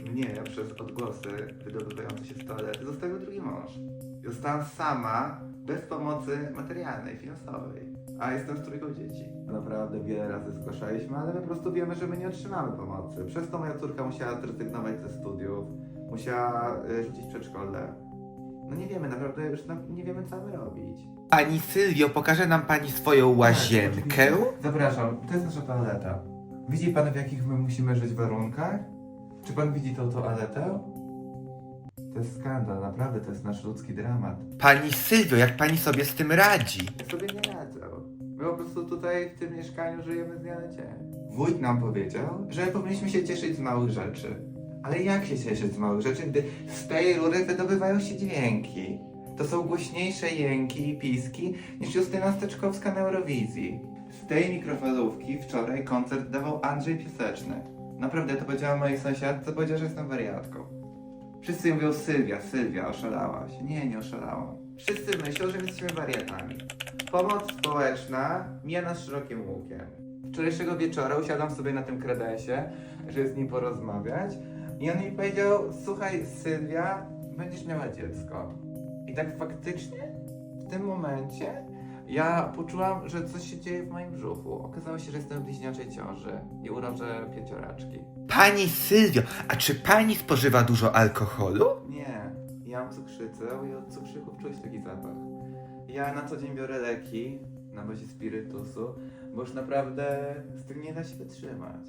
Mnie przez odgłosy wydobywające się z toalety zostawił drugi mąż. Zostałam sama, bez pomocy materialnej, finansowej. A jestem z trójką dzieci. Naprawdę wiele razy zgłaszaliśmy, ale my po prostu wiemy, że my nie otrzymamy pomocy. Przez to moja córka musiała zrezygnować ze studiów, musiała y, rzucić przedszkole. No nie wiemy, naprawdę już nam, nie wiemy co mamy robić. Pani Sylwio, pokaże nam pani swoją łazienkę? Zapraszam, to jest nasza toaleta. Widzi pan w jakich my musimy żyć warunkach? Czy pan widzi tą toaletę? To jest skandal, naprawdę to jest nasz ludzki dramat. Pani Sylwio, jak pani sobie z tym radzi? Ja sobie nie radzę. My po prostu tutaj w tym mieszkaniu żyjemy z dnia na dzień. Wójt nam powiedział, że powinniśmy się cieszyć z małych rzeczy. Ale jak się cieszyć z małych rzeczy, gdy z tej rury wydobywają się dźwięki? To są głośniejsze jęki i piski niż Justyna Steczkowska na Eurowizji. Z tej mikrofalówki wczoraj koncert dawał Andrzej Piaseczny. Naprawdę to powiedziała mojej sąsiadce, powiedziała, że jestem wariatką. Wszyscy mówią Sylwia, Sylwia, oszalałaś. Nie, nie oszalałam. Wszyscy myślą, że my jesteśmy wariatami. Pomoc społeczna mija nas szerokim łukiem. Wczorajszego wieczora usiadłam sobie na tym kredensie, żeby z nim porozmawiać i on mi powiedział, słuchaj Sylwia, będziesz miała dziecko. I tak faktycznie w tym momencie ja poczułam, że coś się dzieje w moim brzuchu. Okazało się, że jestem w bliźniaczej ciąży i urodzę pięcioraczki. Pani Sylwio, a czy pani spożywa dużo alkoholu? Nie, ja mam cukrzycę i od cukrzyków czuć taki zapach. Ja na co dzień biorę leki na bazie spirytusu, bo już naprawdę z tym nie da się wytrzymać.